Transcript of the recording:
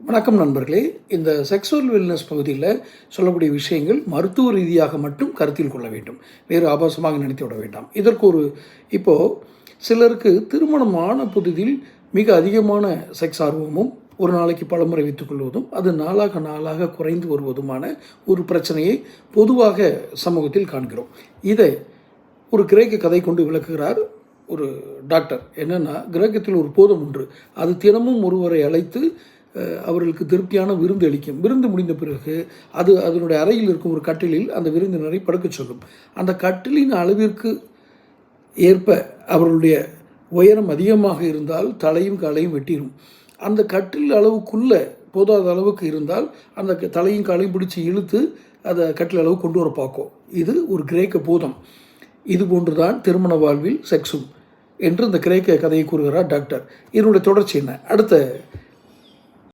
வணக்கம் நண்பர்களே. இந்த செக்ஸுவல் வெல்னஸ் பகுதியில் சொல்லக்கூடிய விஷயங்கள் மருத்துவ ரீதியாக மட்டும் கருத்தில் கொள்ள வேண்டும். வேறு ஆபாசமாக நினைத்து விட வேண்டாம். இதற்கு ஒரு இப்போது சிலருக்கு திருமணமான புதிதில் மிக அதிகமான செக்ஸ் ஆர்வமும் ஒரு நாளைக்கு பலமுறை வைத்துக் கொள்வதும் அது நாளாக நாளாக குறைந்து வருவதுமான ஒரு பிரச்சனையை பொதுவாக சமூகத்தில் காண்கிறோம். இதை ஒரு கிரேக்க கதை கொண்டு விளக்குகிறார் ஒரு டாக்டர். என்னென்னா கிரேக்கத்தில் ஒரு போதம் ஒன்று அது தினமும் ஒருவரை அழைத்து அவர்களுக்கு திருப்தியான விருந்து அளிக்கும். விருந்து முடிந்த பிறகு அது அதனுடைய அறையில் இருக்கும் ஒரு கட்டிலில் அந்த விருந்தினரை படுக்கச் சொல்லும். அந்த கட்டிலின் அளவிற்கு ஏற்ப அவர்களுடைய உயரம் அதிகமாக இருந்தால் தலையும் காலையும் வெட்டிடும் அந்த கட்டில் அளவுக்குள்ளே போதாத அளவுக்கு இருந்தால் அந்த க- தலையும் காலையும் பிடிச்சி இழுத்து அதை கட்டில் அளவு கொண்டு வர பார்க்கும். இது ஒரு கிரேக்க பூதம். இது போன்றுதான் திருமண வாழ்வில் செக்ஸும் என்று இந்த கிரேக்க கதையை கூறுகிறார் டாக்டர். இதனுடைய தொடர்ச்சி என்ன? அடுத்த